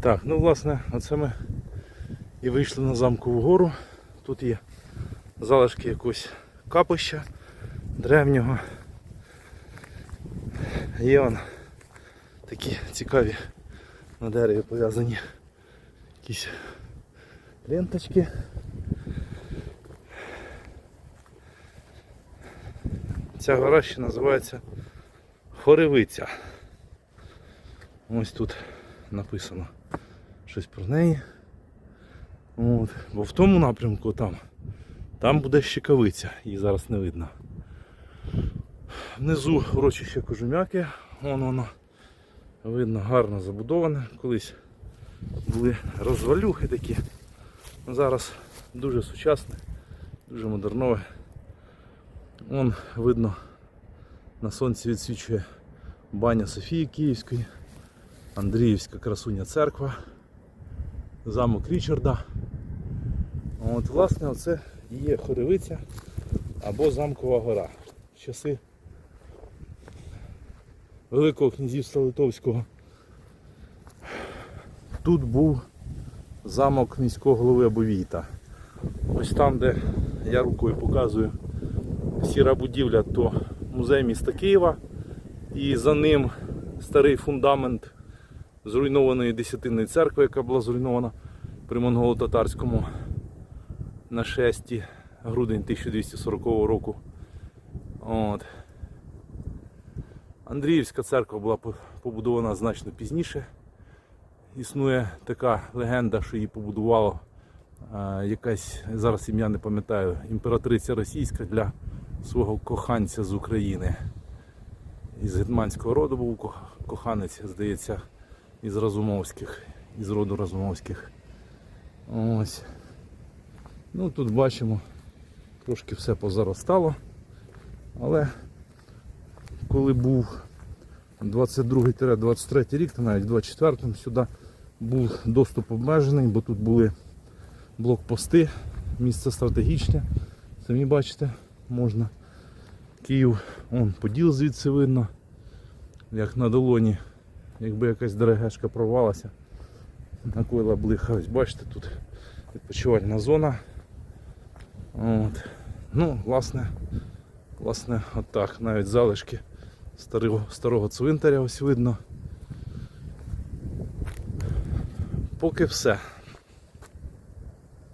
Так, ну власне, оце ми і вийшли на замкову гору. Тут є залишки якогось капища древнього. Є он такі цікаві на дереві пов'язані якісь ленточки. Ця гора ще називається Хоревиця. Ось тут написано щось про неї. От. Бо в тому напрямку там, там буде щекавиця, її зараз не видно. Внизу урочище Кожум'яки, вон воно видно гарно забудоване. Колись були розвалюхи такі. Зараз дуже сучасне, дуже модернове. Вон видно на сонці відсвічує баня Софії Київської, Андріївська красуня церква, замок Річарда. От, власне, оце і є Хоревиця або Замкова гора. В часи Великого князівства Литовського. Тут був замок міського голови Абовійта. Ось там, де я рукою показую сіра будівля, то музей міста Києва. І за ним старий фундамент зруйнованої десятинної церкви, яка була зруйнована при монголо-татарському нашесті грудень 1240 року. От. Андріївська церква була побудована значно пізніше. Існує така легенда, що її побудувала е, якась, зараз ім'я не пам'ятаю, імператриця російська для свого коханця з України. Із гетманського роду був коханець, здається, із Разумовських, із роду Разумовських. Ось. Ну тут бачимо, трошки все позаростало. Але коли був 22-23 рік, та навіть 24-му сюди був доступ обмежений, бо тут були блокпости, місце стратегічне. Самі бачите, можна. Київ, он поділ звідси видно, як на долоні, якби якась дерегешка провалася, накоїла блиха. Ось бачите, тут відпочивальна зона. От. Ну, власне, власне, отак, навіть залишки старого, старого цвинтаря ось видно. Поки все.